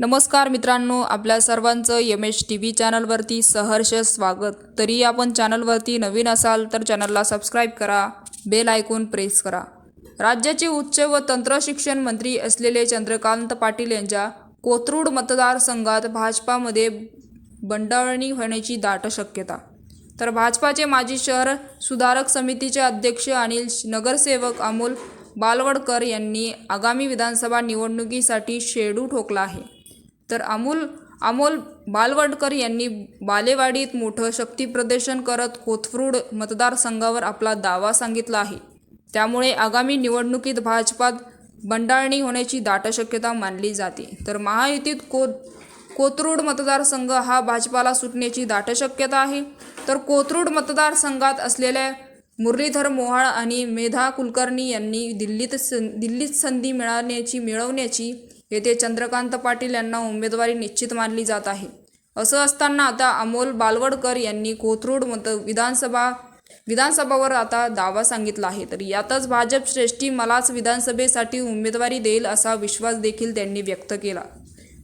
नमस्कार मित्रांनो आपल्या सर्वांचं एम एच टी व्ही चॅनलवरती सहर्ष स्वागत. तरी आपण चॅनलवरती नवीन असाल तर चॅनलला सबस्क्राईब करा बेल ऐकून प्रेस करा. राज्याचे उच्च व तंत्रशिक्षण मंत्री असलेले चंद्रकांत पाटील यांच्या कोथरूड मतदारसंघात भाजपामध्ये बंडाळणी होण्याची दाट शक्यता. तर भाजपाचे माजी शहर सुधारक समितीचे अध्यक्ष आणि नगरसेवक अमोल बालवडकर यांनी आगामी विधानसभा निवडणुकीसाठी शेडू ठोकला आहे. तर अमोल अमोल बालवडकर यांनी बालेवाडीत मोठं शक्तीप्रदर्शन करत कोथरूड मतदारसंघावर आपला दावा सांगितला आहे. त्यामुळे आगामी निवडणुकीत भाजपात बंडाळणी होण्याची दाट शक्यता मानली जाते. तर महायुतीत को कोथरूड मतदारसंघ हा भाजपाला सुटण्याची दाट शक्यता आहे. तर कोथरूड मतदारसंघात असलेल्या मुरलीधर मोहाळ आणि मेधा कुलकर्णी यांनी दिल्लीत सं दिल्लीत संधी मिळण्याची मिळवण्याची येथे चंद्रकांत पाटील यांना उमेदवारी निश्चित मानली जात आहे. असं असताना आता अमोल बालवडकर यांनी कोथरूड मत विधानसभा विधानसभावर आता दावा सांगितला आहे. तर यातच भाजप श्रेष्ठी मलाच विधानसभेसाठी उमेदवारी देईल असा विश्वास देखील त्यांनी व्यक्त केला.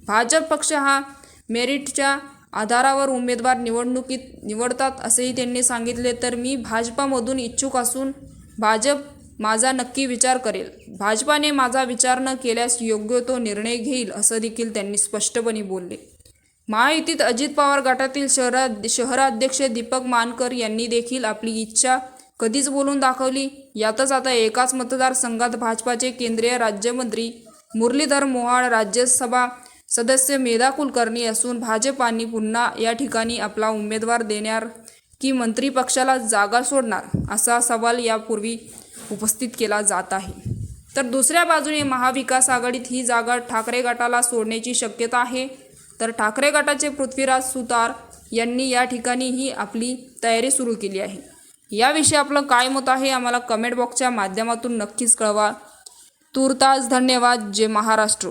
भाजप पक्ष हा मेरिटच्या आधारावर उमेदवार निवडणुकीत निवडतात असेही त्यांनी सांगितले. तर मी भाजपामधून इच्छुक असून भाजप माझा नक्की विचार करेल. भाजपाने माझा विचार न केल्यास योग्य तो निर्णय घेईल असं देखील त्यांनी स्पष्टपणे बोलले. महायुतीत अजित पवार गटातील शहरा शहराध्यक्ष दीपक मानकर यांनी देखील आपली इच्छा कधीच बोलून दाखवली. यातच आता एकाच मतदारसंघात भाजपाचे केंद्रीय राज्यमंत्री मुरलीधर मोहाळ राज्यसभा सदस्य मेधा कुलकर्णी असून भाजपाने पुन्हा या ठिकाणी आपला उमेदवार देणार की मंत्री पक्षाला जागा सोडणार असा सवाल यापूर्वी उपस्थित केला जात आहे. तर दुसऱ्या बाजूने महाविकास आघाडीत ही जागा ठाकरे गटाला सोडण्याची शक्यता आहे. तर ठाकरे गटाचे पृथ्वीराज सुतार यांनी या ठिकाणी ही आपली तयारी सुरू केली आहे. याविषयी आपलं काय मत आहे आम्हाला कमेंट बॉक्सच्या माध्यमातून नक्कीच कळवा. तूर्तास धन्यवाद. जय महाराष्ट्र.